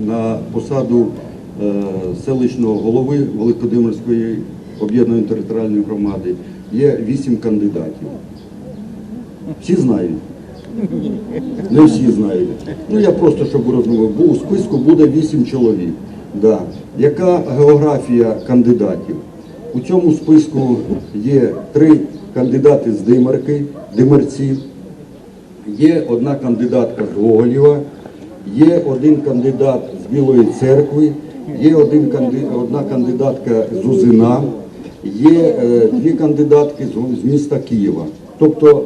на посаду е, селищного голови Великодимирської об'єднаної територіальної громади є вісім кандидатів. Всі знають. Не всі знають. Ну я просто щоб ви бо у списку буде вісім чоловік. Да. Яка географія кандидатів? У цьому списку є три кандидати з Димарки, Димарців, є одна кандидатка з Гоголєва, є один кандидат з Білої церкви, є один одна кандидатка з Узина, є е, дві кандидатки з, міста Києва. Тобто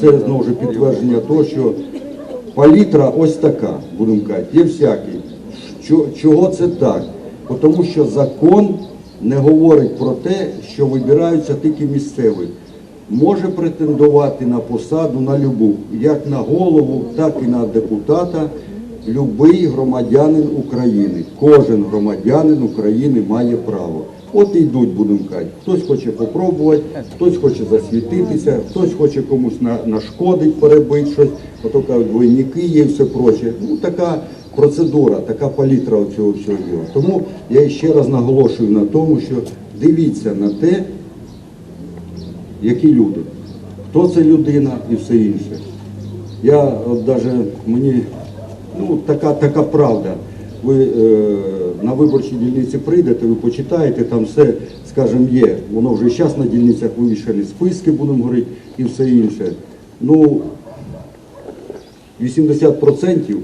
це знову ж підтвердження того, що палітра ось така, будемо казати, є всякі. Що, чого це так? Тому що закон не говорить про те, що вибираються тільки місцеві. Може претендувати на посаду на любу, як на голову, так і на депутата, любий громадянин України. Кожен громадянин України має право. От і йдуть, будемо казати. Хтось хоче попробувати, хтось хоче засвітитися, хтось хоче комусь на, нашкодить, перебити щось. Ото кажуть, двойники є і все проче. Ну така процедура, така палітра цього всього. Тому я ще раз наголошую на тому, що дивіться на те, які люди, хто це людина і все інше. Я от даже мені ну така така правда. Ви е, на виборчій дільниці прийдете, ви почитаєте, там все, скажімо, є. Воно вже зараз на дільницях вивішені списки, будемо говорити, і все інше. Ну 80%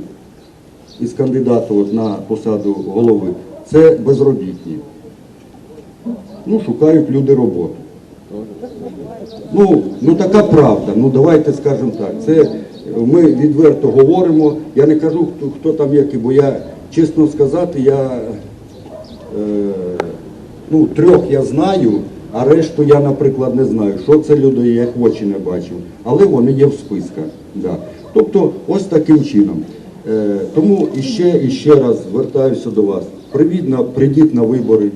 із кандидатів на посаду голови це безробітні. Ну, шукають люди роботу. Ну, ну така правда. Ну давайте скажемо так. Це ми відверто говоримо. Я не кажу, хто, хто там який, бо я чесно сказати, я е, ну, трьох я знаю, а решту я, наприклад, не знаю, що це люди, я їх в очі не бачив. Але вони є в списках. Да. Тобто, ось таким чином. Е, тому іще, іще раз звертаюся до вас. Прийдіть на, прийдіть на вибори.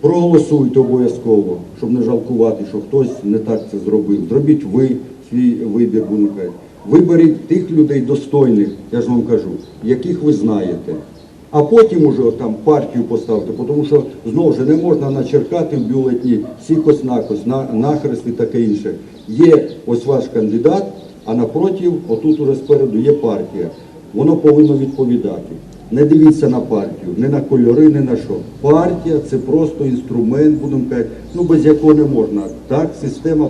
Проголосуйте обов'язково, щоб не жалкувати, що хтось не так це зробив. Зробіть ви свій вибір, будемо казати. Виберіть тих людей достойних, я ж вам кажу, яких ви знаєте. А потім уже там партію поставте, тому що знову ж не можна начеркати в бюлетні сікось накось, на, нахрест і таке інше. Є ось ваш кандидат, а напротив, отут уже спереду є партія. Воно повинно відповідати. Не дивіться на партію, не на кольори, не на що. Партія це просто інструмент, будемо казати, ну без якого не можна. Так, система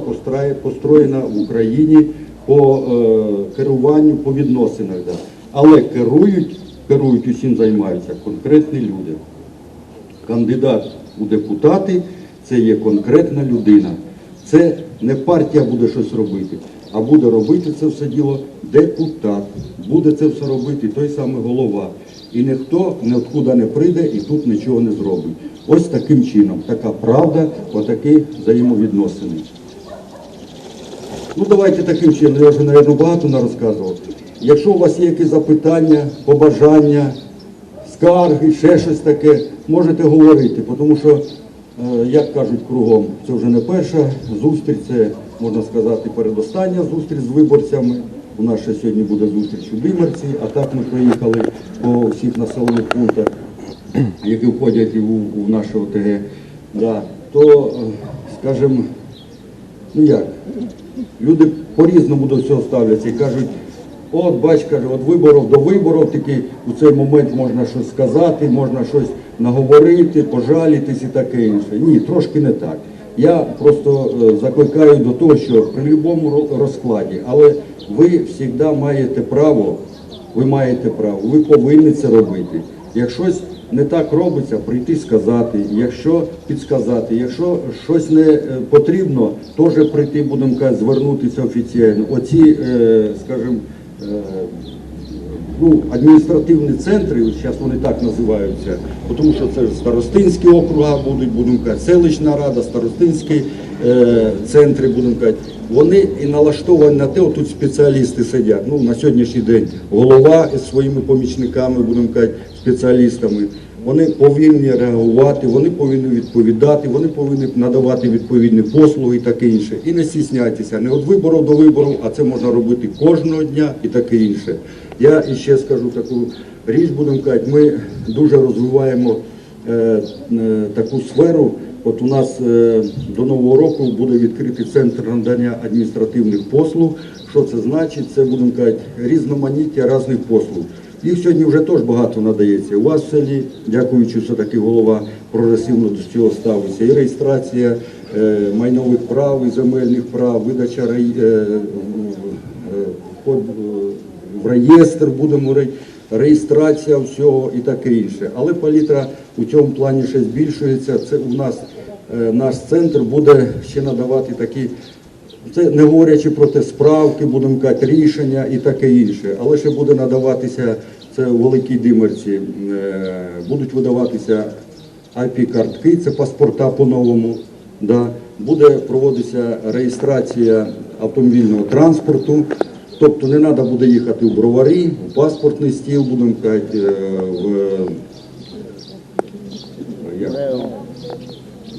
построєна в Україні по е, керуванню, по відносинах. Да. Але керують, керують усім займаються конкретні люди. Кандидат у депутати це є конкретна людина. Це не партія буде щось робити, а буде робити це все діло депутат. Буде це все робити той самий голова. І ніхто ніоткуда не прийде і тут нічого не зробить. Ось таким чином, така правда, отакі взаємовідносини. Ну давайте таким чином, я вже, мабуть, багато не розказував. Якщо у вас є якісь запитання, побажання, скарги, ще щось таке, можете говорити, тому що, е, як кажуть кругом, це вже не перша зустріч, це, можна сказати, передостання зустріч з виборцями. У нас ще сьогодні буде зустріч у Димерці, а так ми проїхали по всіх населених пунктах, які входять в, в наше ОТГ. Да. То, е, скажімо, ну як, люди по-різному до цього ставляться і кажуть, от бач, каже, от виборів до виборів, тільки у цей момент можна щось сказати, можна щось наговорити, пожалітись і таке інше. Ні, трошки не так. Я просто е, закликаю до того, що при будь-якому розкладі, але ви завжди маєте право, ви маєте право, ви повинні це робити. Якщо щось не так робиться, прийти сказати, якщо підсказати, якщо щось не е, потрібно, теж прийти, будемо казати, звернутися офіційно. Оці, е, скажімо, е, ну, адміністративні центри, зараз вони так називаються, тому що це старостинські округа будуть, будемо казати, селищна рада, старостинські центри, будемо казати, вони і налаштовані на те, отут спеціалісти сидять. Ну, на сьогоднішній день голова із своїми помічниками, будемо казати, спеціалістами. Вони повинні реагувати, вони повинні відповідати, вони повинні надавати відповідні послуги і таке інше. І не стісняйтеся, не від вибору до вибору, а це можна робити кожного дня і таке інше. Я іще скажу таку річ, будемо казати, ми дуже розвиваємо е, е, таку сферу. От у нас е, до нового року буде відкритий центр надання адміністративних послуг. Що це значить? Це будемо казати різноманіття різних послуг. Їх сьогодні вже теж багато надається. У вас в селі, дякуючи, що таки голова прогресивно до цього ставиться. І реєстрація е, майнових прав і земельних прав, видача рей- е, е, вход, е, в реєстр будемо ре- реєстрація всього і таке інше. Але палітра у цьому плані ще збільшується. Це у нас е, наш центр буде ще надавати такі. Це не говорячи про те справки, будемо казати, рішення і таке інше. Але ще буде надаватися це у великій димерці. е, Будуть видаватися IP-картки, це паспорта по-новому. Да. Буде проводитися реєстрація автомобільного транспорту. Тобто не треба буде їхати в броварі, в паспортний стіл, будемо казати, е, в як?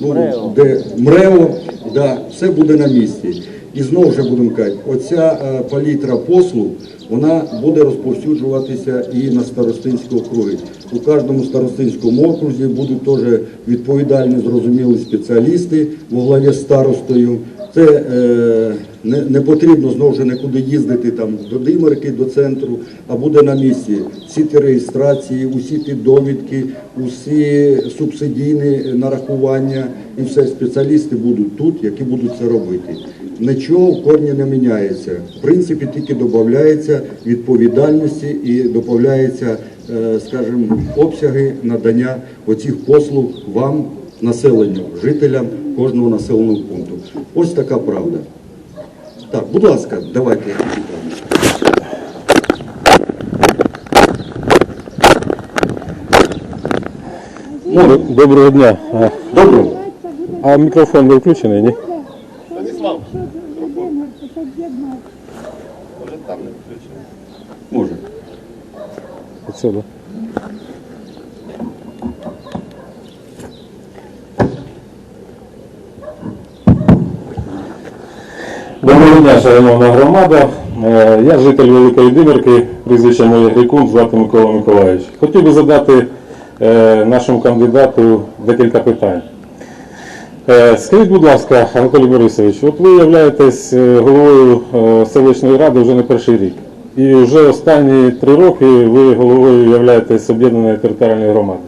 ну, де МРЕО, да, все буде на місці. І знову ж будемо казати, оця е, палітра послуг, вона буде розповсюджуватися і на старостинські округи. У кожному старостинському окрузі будуть теж відповідальні, зрозумілі спеціалісти во главі з старостою. Це е, не, не потрібно знову ж нікуди їздити там до Димерки, до центру, а буде на місці. Всі ті реєстрації, усі ті довідки, усі субсидійні нарахування і все спеціалісти будуть тут, які будуть це робити. Нічого в корні не міняється. В принципі, тільки додається відповідальності і додається, е, скажімо, обсяги надання оцих послуг вам, населенню, жителям кожного населеного пункту. Ось така правда. Так, будь ласка, давайте. Ну, Доброго дня. А, Добре. А мікрофон не включений, ні? Може. Оце, да. Доброго дня, шановна громада. Е, Я житель Великої Димирки, прізвище моє Грикун, звати Микола Миколаївич. Хотів би задати е, нашому кандидату декілька питань. Е, Скажіть, будь ласка, Анатолій Борисович, от ви являєтесь головою селищної ради вже не перший рік. І вже останні три роки ви головою являєтесь об'єднаної територіальної громади.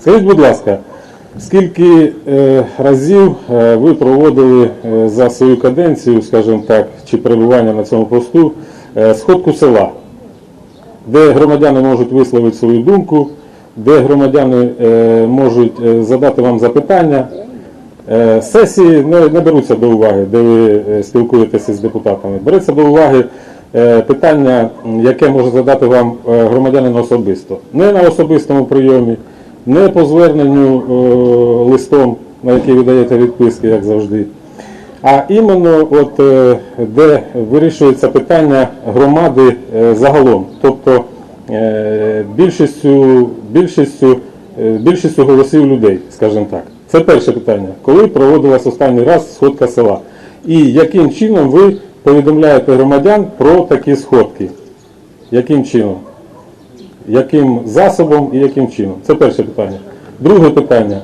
Скажіть, будь ласка, скільки е, разів е, ви проводили е, за свою каденцію, скажімо так, чи перебування на цьому посту, сходку села? де громадяни можуть висловити свою думку, де громадяни можуть задати вам запитання. Сесії не, беруться до уваги, де ви спілкуєтеся з депутатами. Береться до уваги питання, яке може задати вам громадянин особисто. Не на особистому прийомі, не по зверненню е, листом, на який ви даєте відписки, як завжди. А іменно, от, е, де вирішується питання громади е, загалом, тобто е, більшістю, більшістю, е, більшістю голосів людей, скажімо так. Це перше питання. Коли проводилась останній раз сходка села? І яким чином ви повідомляєте громадян про такі сходки? Яким чином? Яким засобом і яким чином? Це перше питання. Друге питання.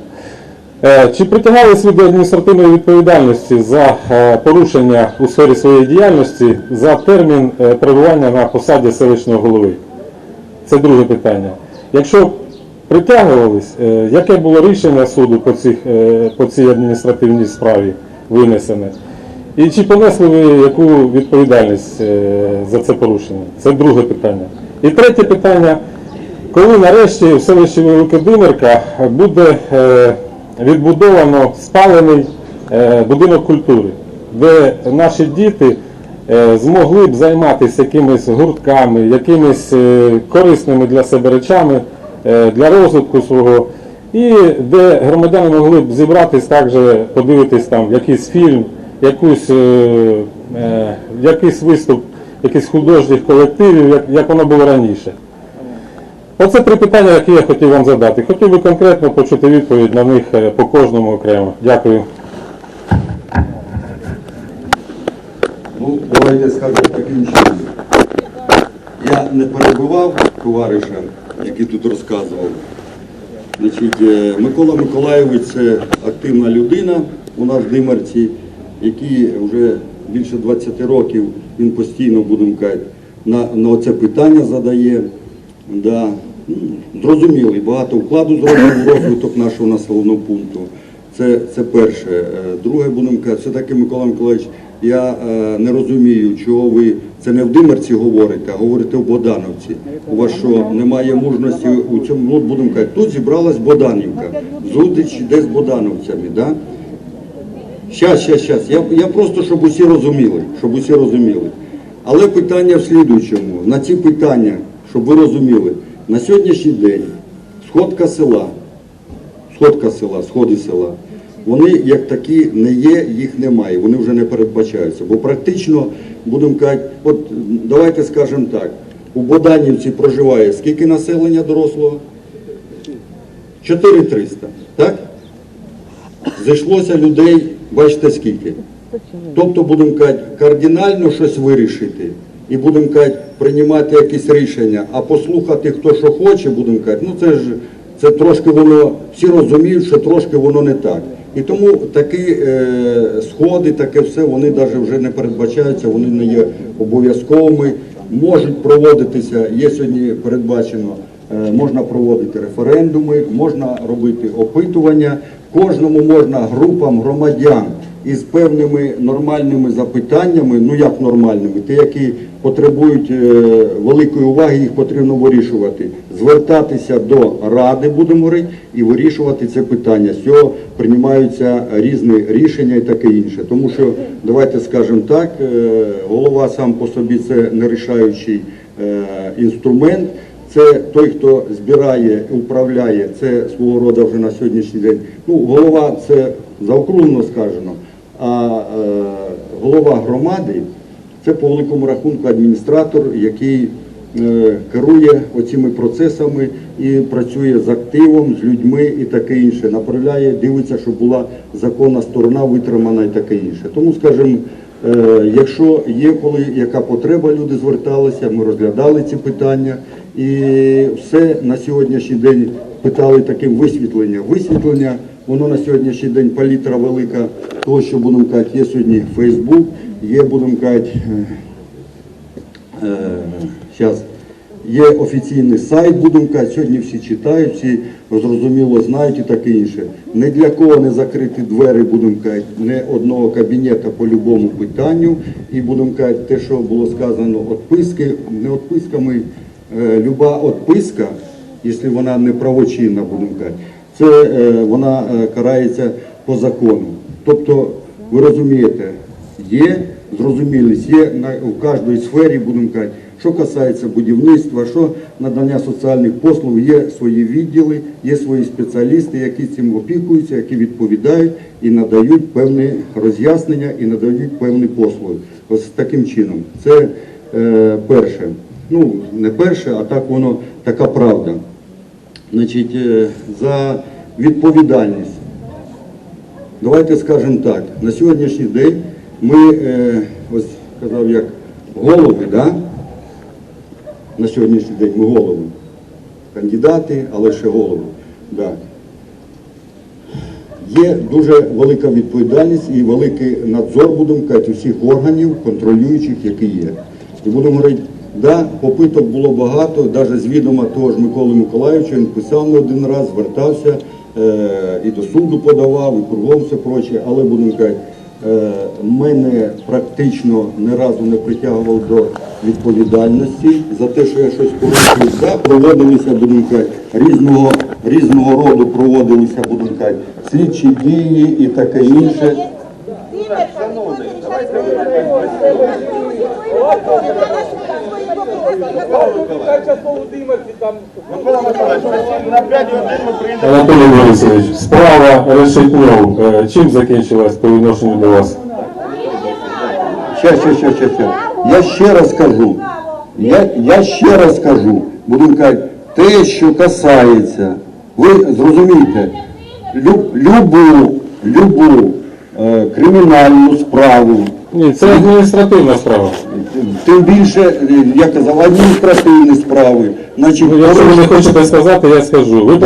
Е, Чи притягались ви до адміністративної відповідальності за е, порушення у сфері своєї діяльності за термін е, перебування на посаді селищного голови? Це друге питання. Якщо притягувались, яке було рішення суду по, цих, по цій адміністративній справі винесене? І чи понесли ви яку відповідальність за це порушення? Це друге питання. І третє питання. Коли нарешті в селищі Великодимирка буде е, відбудовано спалений е, будинок культури, де наші діти е, змогли б займатися якимись гуртками, якимись корисними для себе речами, для розвитку свого, і де громадяни могли б зібратись також, подивитись там якийсь фільм, якусь, якийсь виступ, якийсь художніх колективів, як, як воно було раніше. Оце три питання, які я хотів вам задати. Хотів би конкретно почути відповідь на них е, по кожному окремо. Дякую. Ну, давайте скажемо таким чином. Я не перебивав товариша, який тут розказував. Значить, е, Микола Миколайович це активна людина у нас в Димарці, який вже більше 20 років він постійно, будемо казати, на, на оце питання задає. Да. Зрозумілий, багато вкладу зробив в розвиток нашого населеного пункту. Це, це перше. Е, Друге, будемо казати, все-таки Микола Миколаївич, я е, не розумію, чого ви це не в Димарці говорите, а говорите в Богдановці. У вас що, немає мужності у цьому, ну, будемо казати, тут зібралась Богданівка, зустріч йде з Богдановцями, да? Щас, щас, щас. Я, я просто, щоб усі розуміли, щоб усі розуміли. Але питання в слідуючому. На ці питання, щоб ви розуміли, на сьогоднішній день сходка села, сходка села, сходи села, вони як такі не є, їх немає, вони вже не передбачаються. Бо практично, будемо казати, от давайте скажемо так, у Боданівці проживає скільки населення дорослого? 4300, так? Зайшлося людей, бачите скільки. Тобто, будемо казати, кардинально щось вирішити і будемо казати, приймати якісь рішення, а послухати, хто що хоче, будемо казати, ну це ж це трошки воно, всі розуміють, що трошки воно не так. І тому такі е, сходи, таке все, вони навіть вже не передбачаються, вони не є обов'язковими, можуть проводитися, є сьогодні передбачено, е, можна проводити референдуми, можна робити опитування, кожному можна групам громадян із певними нормальними запитаннями, ну як нормальними, ті, які потребують е, великої уваги, їх потрібно вирішувати, звертатися до ради, будемо говорити, і вирішувати це питання. З цього приймаються різні рішення і таке інше. Тому що давайте скажемо так, е, голова сам по собі це нерішаючий е, інструмент. Це той, хто збирає, управляє, це свого роду вже на сьогоднішній день. Ну, голова це заокруглено скажено, а е, голова громади це по великому рахунку адміністратор, який е, керує оціми процесами і працює з активом, з людьми і таке інше. Направляє, дивиться, щоб була законна сторона витримана і таке інше. Тому, скажімо, Е, Якщо є коли яка потреба, люди зверталися, ми розглядали ці питання і все на сьогоднішній день питали таким висвітлення. Висвітлення, воно на сьогоднішній день палітра велика, того, що будемо казати, є сьогодні Фейсбук, є, будемо казати, зараз є офіційний сайт, будемо казати, сьогодні всі читають, всі зрозуміло знають і таке інше. Ні для кого не закриті двері, будемо казати, не одного кабінета по любому питанню. І будемо казати, те, що було сказано, відписки, не відписками, е, люба відписка, якщо вона не правочинна, будемо казати, це е, вона е, карається по закону. Тобто, ви розумієте, є зрозумілість, є в кожній сфері, будемо казати, що касається будівництва, що надання соціальних послуг, є свої відділи, є свої спеціалісти, які цим опікуються, які відповідають і надають певні роз'яснення і надають певні послуги. Ось таким чином. Це е, перше. Ну, не перше, а так воно така правда. Значить, е, за відповідальність. Давайте скажемо так, на сьогоднішній день ми, е, ось казав як голови, да? на сьогоднішній день ми голови. Кандидати, але ще голови. Да. Є дуже велика відповідальність і великий надзор, будемо казати, всіх органів, контролюючих, які є. І будемо говорити, да, попиток було багато, навіть з відома того ж Миколи Миколаївича, він писав не один раз, звертався е, і до суду подавав, і кругом все проче, але будемо казати, е, мене практично ні разу не притягував до відповідальності за те, що я щось порушив. Да, проводилися, будемо казати, різного, різного роду проводилися, будемо казати, слідчі дії і таке інше. Перша Володимирці там На 5 годин ми приїдемо. Анатолій Борисович, справа Решетньов, е, чим закінчилась по відношенню до вас? Щас, щас, щас, щас, щас. Я ще раз кажу. Я, я ще раз кажу. Будемо казати, те, що касається, ви зрозумієте, люб, любу, любу е, кримінальну справу, Ні, це адміністративна справа. Тим більше, е, я казав, адміністративні справи. Значить, Ну, якщо ви не хочете сказати, я скажу. Ви